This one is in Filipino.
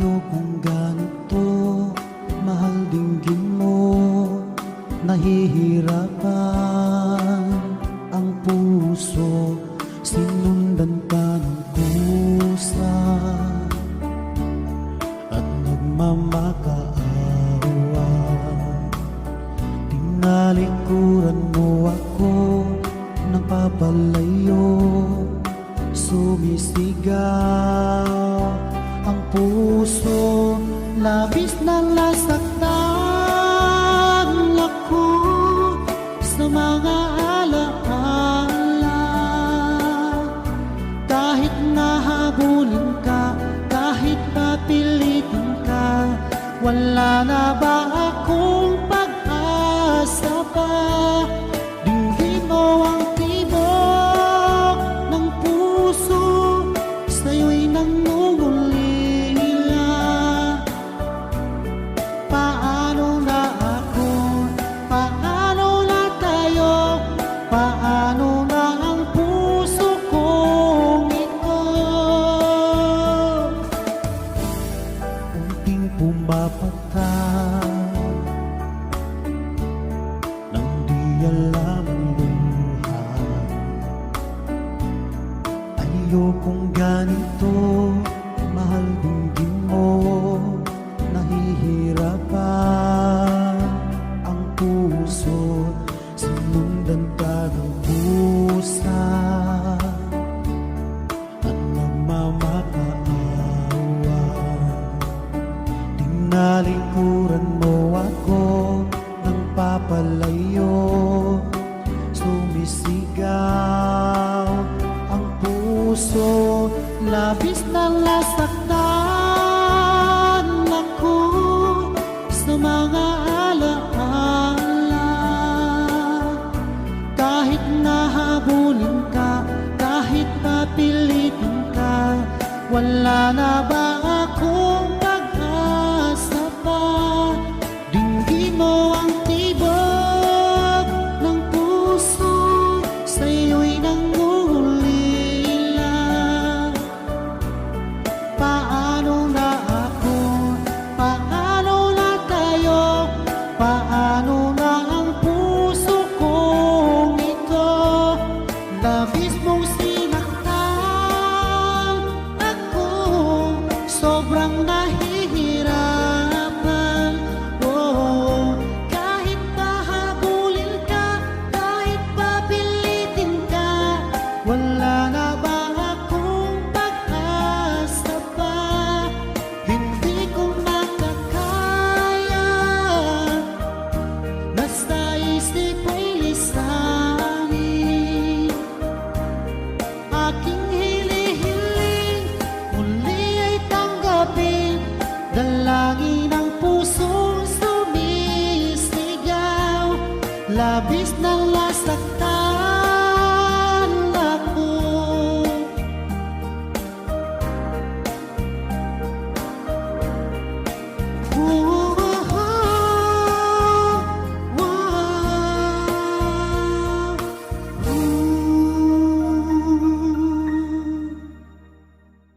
Ayokong ganito Mahal dinggin mo Nahihirapan Ang puso Sinundan ka ng kusa At nagmamakaawa Tinalikuran mo ako Nang papalayo Sumisigaw Labis na nasaktan ako Sa mga alaala. Kahit nahabulin ka Kahit papilitin ka Wala na ba akong pag-asa pa your love. Nasaktan ako Sa mga alaala Kahit nahabulin ka Kahit papilitin Wala na ba akong Paano na ako? Paano na tayo? Paano na ang puso kong ito? Labis mong sinaktan ako Sobrang nahihirapan labis na lasaktan.